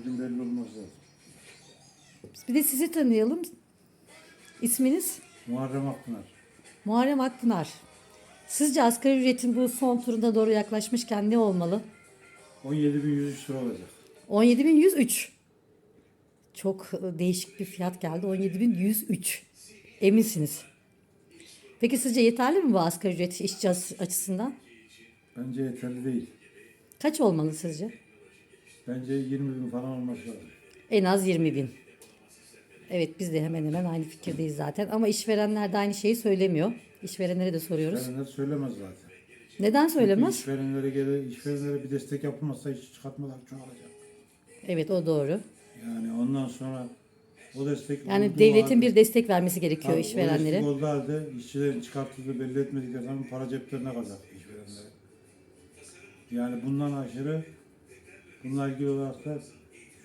Bugün belli olmaz lazım. Bir de sizi tanıyalım. İsminiz? Muharrem Akpınar. Muharrem Akpınar. Sizce asgari ücretin bu son turuna doğru yaklaşmışken ne olmalı? 17.103 lira olacak. 17.103. Çok değişik bir fiyat geldi. 17.103. Eminsiniz. Peki sizce yeterli mi bu asgari ücret işçi açı- açısından? Bence yeterli değil. Kaç olmalı sizce? Bence 20 bin falan olması lazım. En az 20 bin. Evet biz de hemen hemen aynı fikirdeyiz zaten. Ama işverenler de aynı şeyi söylemiyor. İşverenlere de soruyoruz. İşverenler söylemez zaten. Neden söylemez? İşverenlere, göre, işverenlere bir destek yapılmazsa iş çıkartmalar çoğalacak. Evet o doğru. Yani ondan sonra o destek Yani devletin halde- bir destek vermesi gerekiyor Tabii, O işverenlere. destek olduğu halde işçilerin çıkarttığı belli etmedikleri zaman para ceplerine kalacak işverenlere. Yani bundan aşırı bunlar ilgili olarak da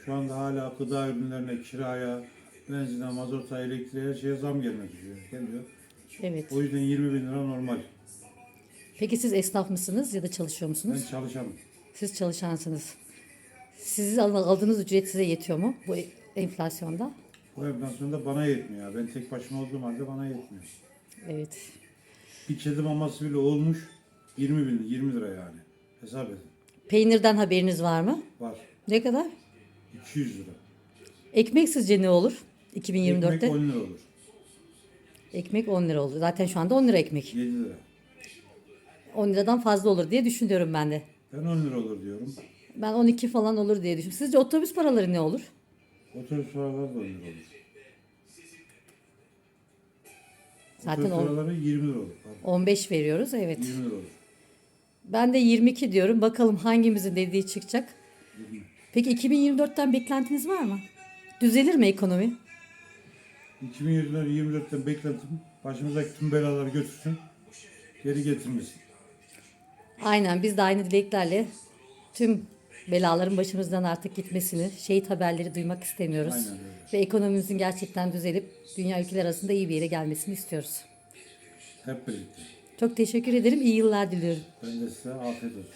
şu anda hala gıda ürünlerine, kiraya, benzine, mazota, elektriğe, her şeye zam gelmek üzere geliyor. Evet. O yüzden 20 bin lira normal. Peki siz esnaf mısınız ya da çalışıyor Ben musunuz? çalışamam. Siz çalışansınız. Siz al- aldığınız ücret size yetiyor mu bu enflasyonda? Bu enflasyonda bana yetmiyor. ya. Ben tek başıma olduğum halde bana yetmiyor. Evet. Bir kedi maması bile olmuş 20 bin, 20 lira yani. Hesap edin. Peynirden haberiniz var mı? Var. Ne kadar? 200 lira. Ekmek sizce ne olur? 2024'te Ekmek 10 lira olur. ekmek 10 lira oldu. Zaten şu anda 10 lira ekmek. 7 lira. 10 liradan fazla olur diye düşünüyorum ben de. Ben 10 lira olur diyorum. Ben 12 falan olur diye düşünüyorum. Sizce otobüs paraları ne olur? Otobüs paraları da 10 lira olur. Zaten Otobüs paraları 20 lira olur. Pardon, 15 veriyoruz evet. 20 lira olur. Ben de 22 diyorum. Bakalım hangimizin dediği çıkacak. Peki 2024'ten beklentiniz var mı? Düzelir mi ekonomi? 2024'ten beklentim başımızdaki tüm belaları götürsün. Geri getirmesin. Aynen biz de aynı dileklerle tüm belaların başımızdan artık gitmesini, şehit haberleri duymak istemiyoruz. Aynen öyle. Ve ekonomimizin gerçekten düzelip dünya ülkeler arasında iyi bir yere gelmesini istiyoruz. Hep birlikte. Çok teşekkür ederim. İyi yıllar diliyorum. Ben de size afiyet olsun.